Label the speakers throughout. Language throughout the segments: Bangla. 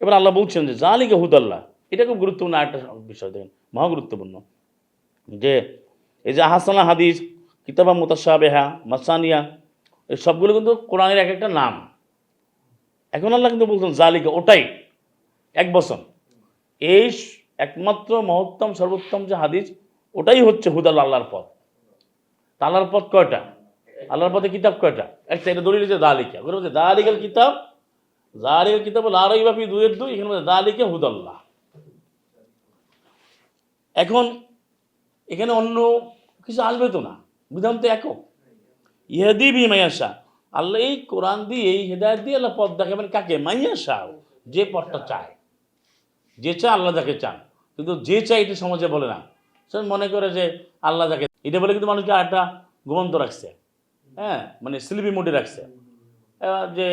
Speaker 1: এবার আল্লাহ বলছেন যে জালিকে হুদাল্লাহ। এটা খুব গুরুত্বপূর্ণ একটা বিষয় দেখেন মহা গুরুত্বপূর্ণ যে এই যে হাসানা হাদিস, কিতাবা মোতাসাবেহা মাসানিয়া, এই সবগুলো কিন্তু কোরআনের এক একটা নাম। এখন আল্লাহ কিন্তু বলছেন জালিকা ওটাই এক বছর এই একমাত্র মহত্তম, সর্বোত্তম যে হাদিস, ওটাই হচ্ছে হুদাল আল্লাহর পথ। তা আল্লাহর পথ কয়টা? আল্লাহর পথে কিতাব কয়টা? একটা এটা দলিল হচ্ছে দালিকা। ওখানে বলছে, দালিকাল কিতাব জালিকাল কিতাব লারই বাপি দুয়ের দুই, এখানে বলছে, দালিকা হুদাল্লাহ। এখন এখানে অন্য কিছু আসবে তো না। বিধান তো একক। ইহাদি বি মাইয়াশা আল্লাহ এই কোরআন দিয়ে, এই হেদায়ত দিয়ে আল্লাহ পথ দেখাবেন কাকে? মাইয়াশা যে পথটা চায়। যে চায়, আল্লাহ যাকে চান। কিন্তু যে চায়, এটা সমাজে বলে না। সে মনে করে যে আল্লাহ যাকে এটা বলে কিন্তু মানুষকে একটা ঘুমন্ত রাখছে। হ্যাঁ মানে স্লিপি মোডে রাখছে। যে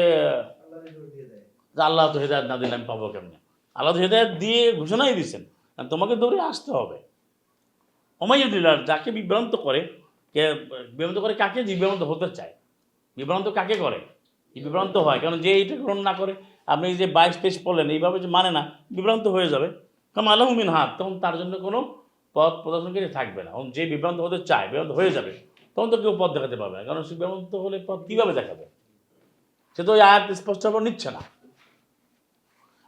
Speaker 1: আল্লাহ তো হেদায়ত না দিলে আমি পাবো কেমনে? আল্লাহ তো হেদায়ত দিয়ে ঘোষণাই দিচ্ছেন তোমাকে দৌড়ে আসতে হবে। অমাইয়ুদ্দিল্লাহ যাকে বিভ্রান্ত করে, কে বিভ্রান্ত করে কাকে? যে বিভ্রান্ত হতে চায়। বিভ্রান্ত কাকে করে? বিভ্রান্ত হয় কারণ যে এইটা গ্রহণ না করে, আপনি যে বাইশ তেইশ পড়লেন, এইভাবে যে মানে না, বিভ্রান্ত হয়ে যাবে। কারণ আলহমিন হাত তখন তার জন্য কোনো পথ প্রদর্শনকারী থাকবে না। যে বিভ্রান্ত হতে চায়, বিভ্রান্ত হয়ে যাবে। তখন তো কেউ পথ দেখাতে পারবে না। কারণ সে বিভ্রান্ত হলে পথ কীভাবে দেখাবে? সে তো ওই আয়াত স্পষ্টভাবে নিচ্ছে না।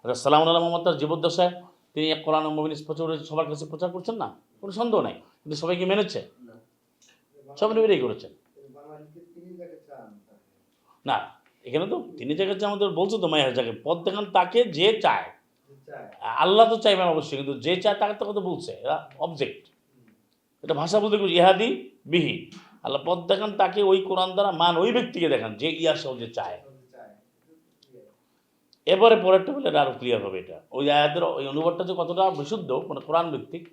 Speaker 1: আচ্ছা সালাম আল্লাহ মোহাম্মদ, তার জীবদ্দশায় তিনি কোরআন মবিন স্পষ্ট সবার কাছে প্রচার করছেন না? কোনো সন্দেহ নাই। কিন্তু সবাইকে মেনেছে? সব নবীরাই করেছেন। না, এখানে তো তিনি জায়গায় আমাদের বলছো তো মায়ের জায়গায় পথ দেখান তাকে যে চায়। আল্লাহ তো চাইবেন অবশ্যই, কিন্তু যে চায় তাকে তো কথা বলছে? এরা অবজেক্ট এটা ভাষা বলতে ইহাদি বিহি আল্লাহ পথ দেখান, তাকে ওই কোরআন দ্বারা মান ওই ব্যক্তিকে দেখান, যে ইয়া যে চায়। এবারে পরেরটা বলে আরও ক্লিয়ার হবে এটা। ওই আয়াতের ওই অনুবাদটা যে কতটা বিশুদ্ধ মানে কোরআন ভিত্তিক,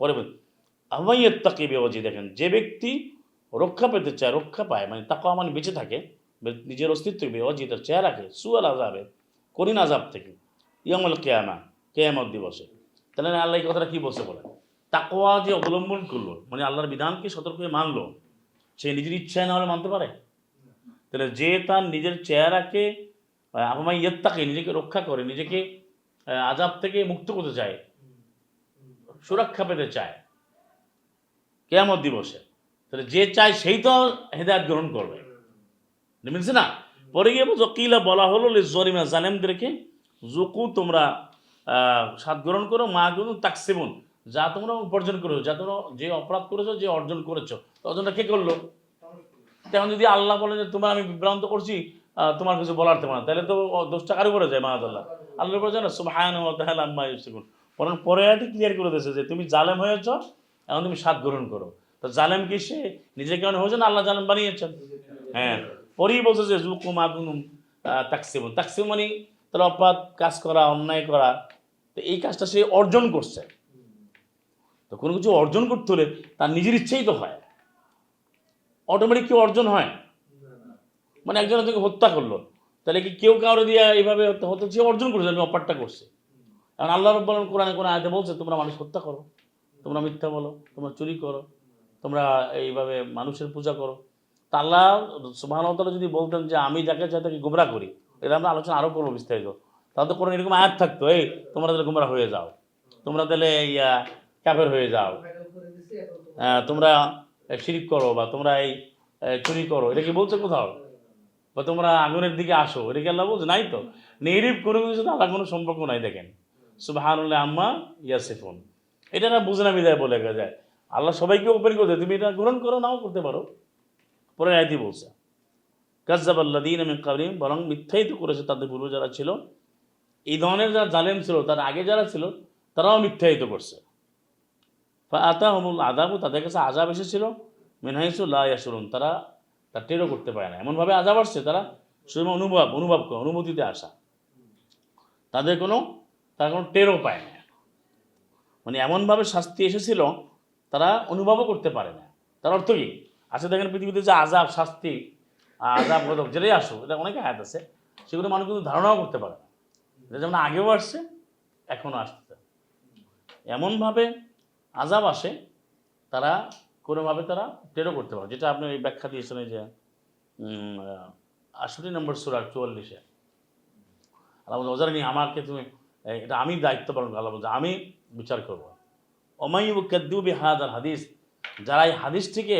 Speaker 1: পরে আমাইয়ের তাকে বেওয়াজি, দেখেন, যে ব্যক্তি রক্ষা পেতে চায়, রক্ষা পায় মানে তাকে মানে বেঁচে থাকে, নিজের অস্তিত্ব বেওয়াজি, তার চেহারাকে সুয়াল আজাবে করিন আজাব থেকে ইয়ামল কেয়ামা, কেয়ামত দিবসে। তাহলে আল্লাহ এই কথাটা কী বলছে বলে তাকোয়া যে অবলম্বন করল মানে আল্লাহর বিধানকে সতর্ক হয়ে মানলো সে নিজের ইচ্ছায় না হলে মানতে পারে। তাহলে যে তার নিজের চেহারাকে আমার ইয়ত্তাকে, নিজেকে রক্ষা করে, নিজেকে আজাব থেকে মুক্ত করতে চায়, সুরক্ষা পেতে চায়, কেয়ামত দিবসে। তাহলে যে চায় সেই তো হেদায়ত গ্রহণ করবে। মিলছে না? পরে গিয়ে বলছো জকিলা বলা হলো জরিমা জালেমদেরকে জুকু তোমরা স্বাদ গ্রহণ করো, মা কিন্তু তাকসিবুন। যা তোমরা উপার্জন করেছ, যা তোমরা যে অপরাধ করেছ, যে অর্জন করেছ অর্জনটা কে করল? তখন যদি আল্লাহ বলে যে, তোমার আমি বিভ্রান্ত করছি তোমার কিছু বলার তোমার তাহলে তো দোষটা কারও করে যায় মাহাদুল্লাহ আল্লাহ আল্লাহ বলে না? সুবহান তাহলে আম্মা ইউসিকুন। বরং পরে আয়াতে ক্লিয়ার করে দিয়েছে যে, তুমি জালেম হয়েছ, এখন তুমি স্বাদ গ্রহণ করো। তো জালেম কি সে? নিজেকে কেমন হয়েছে না আল্লাহ জালেম বানিয়েছেন? হ্যাঁ। পরেই বলছে যে জুকুম আগুনুম তাকসিমুন। তাকসিম মানে তার অপরাধ কাজ করা, অন্যায় করা। তো এই কাজটা সে অর্জন করছে। কোনো কিছু অর্জন করতে হলে তার নিজের ইচ্ছেই তো হয়। অটোমেটিক কি অর্জন হয় মানে একজন তাকে হত্যা করল। তাহলে কি কেউ কারও দিয়ে এইভাবে হত্যা সে অর্জন করছে, আমি অপারটা করছে। কারণ আল্লাহ রব্বাল কোরআনে কোরআন আয়তে বলছে, তোমরা মানুষ হত্যা করো, তোমরা মিথ্যা বলো, তোমরা চুরি করো, তোমরা এইভাবে মানুষের পূজা করো। তা আল্লাহ যদি বলতেন যে, আমি যাকে চাই তাকে গুমরা করি, এটা আমরা আলোচনা আরও করব বিস্তারিত। তাহলে তো কোনো এরকম আয়াত থাকতো, এই, তোমরা তাহলে গুমরা হয়ে যাও। তোমরা তাহলে ইয়া কাফের হয়ে যাও। আহ, তোমরা শিরিক করো বা তোমরা এই চুরি করো। এটা কি বলছে কোথাও? বা তোমরা আগুনের দিকে আসো। এটা কি আল্লাহ বলছে? নাই তো। নেগেটিভ কোনো কিছু সাথে আল্লাহ কোনো সম্পর্ক নাই দেখেন। সুবাহানুল্লাহ আম্মা ইয়াসিফুন। এটা না বুঝে না বিদায় বলে যায় আল্লাহ সবাইকে ওপেন করতে তুমি এটা গ্রহণ করো নাও করতে পারো। পরে আয়তি বলছে কাজাবাল্লাদিন আমি কারিম বরং মিথ্যায়িত করেছে তাদের পূর্ব যারা ছিল। এই ধরনের যারা জালেম ছিল তার আগে যারা ছিল তারাও মিথ্যায়িত করছে। আতা হমুল আদাবু তাদের কাছে আজাব এসেছিল। মেনহাইসুল্লাহ ইয়াসুরুন তারা তা টেরও করতে পারে না। এমনভাবে আজাব আসছে, তারা শুধু অনুভব অনুভব করে, অনুভূতিতে আসা। তাদের কোনো, তারা কোনো টেরও পায় না। মানে এমনভাবে শাস্তি এসেছিল, তারা অনুভবও করতে পারে না। তার অর্থ কী? আচ্ছা দেখেন পৃথিবীতে যে আজাব শাস্তি আজাব গদব যেটাই আসুক, এটা অনেক আয়াত আছে, সেগুলো মানুষ কিন্তু ধারণাও করতে পারে না। যেমন আগেও আসছে, এখনও আসছে। এমনভাবে আজাব আসে, তারা কোনোভাবে তারা টেরও করতে পারে যেটা আপনি এই ব্যাখ্যা দিয়েছেন যে আষট্টি নম্বর সুরার চুয়াল্লিশে। আল্লাহ নিয়ে আমাকে তুমি এটা আমি দায়িত্ব পালন করব। আল্লাহ আমি বিচার করব। কেদ্দুবি হাদ আর হাদিস। যারা এই হাদিসটিকে,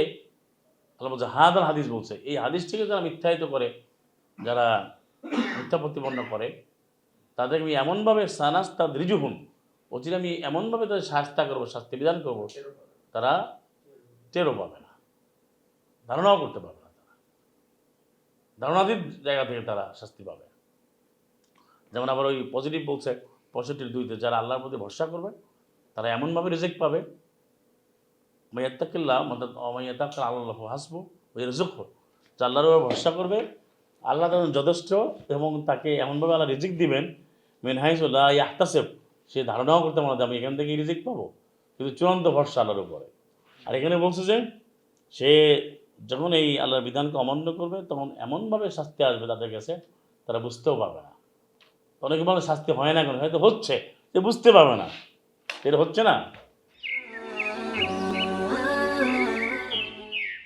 Speaker 1: আল্লাহ বলছে হাদ আর হাদিস বলছে, এই হাদিসটিকে যারা মিথ্যায়িত করে, যারা মিথ্যা প্রতিপন্ন করে তাদের আমি এমনভাবে সানাস্তা তাদ রিজুহুম অচির আমি এমনভাবে তাদের শাস্তা করব, শাস্তি বিধান করব, তারা টেরও পাবে না। ধারণাও করতে পারবে না তারা। ধারণাধীন জায়গা থেকে তারা শাস্তি পাবে যেমন আবার ওই পজিটিভ বলছে পজিটিভ দুইতে, যারা আল্লাহর প্রতি ভরসা করবে, তারা এমনভাবে রিজেক্ট পাবে মাইয়াত্তাকিল্লা মতলব অমাইয়াত্তাকাল আল্লাহ হাসবো ওই রিজুক যে আল্লাহর ভরসা করবে, আল্লাহ তখন যথেষ্ট এবং তাকে এমনভাবে আল্লাহ রিজিক দিবেন মেনহাইজুল্লাহ ইয়াহতাসেব। সে ধারণাও করতে পারে আমি এখান থেকে রিজিক পাবো। কিন্তু চূড়ান্ত ভরসা আল্লাহর উপরে। আর এখানে বলছে যে, সে যখন এই আল্লাহর বিধানকে অমান্য করবে, তখন এমনভাবে শাস্তি আসবে তাদের কাছে, তারা বুঝতেও পারবে না। অনেক মানুষ শাস্তি হয় না কেন? হয়তো হচ্ছে সে বুঝতে পারবে না। এটা হচ্ছে না?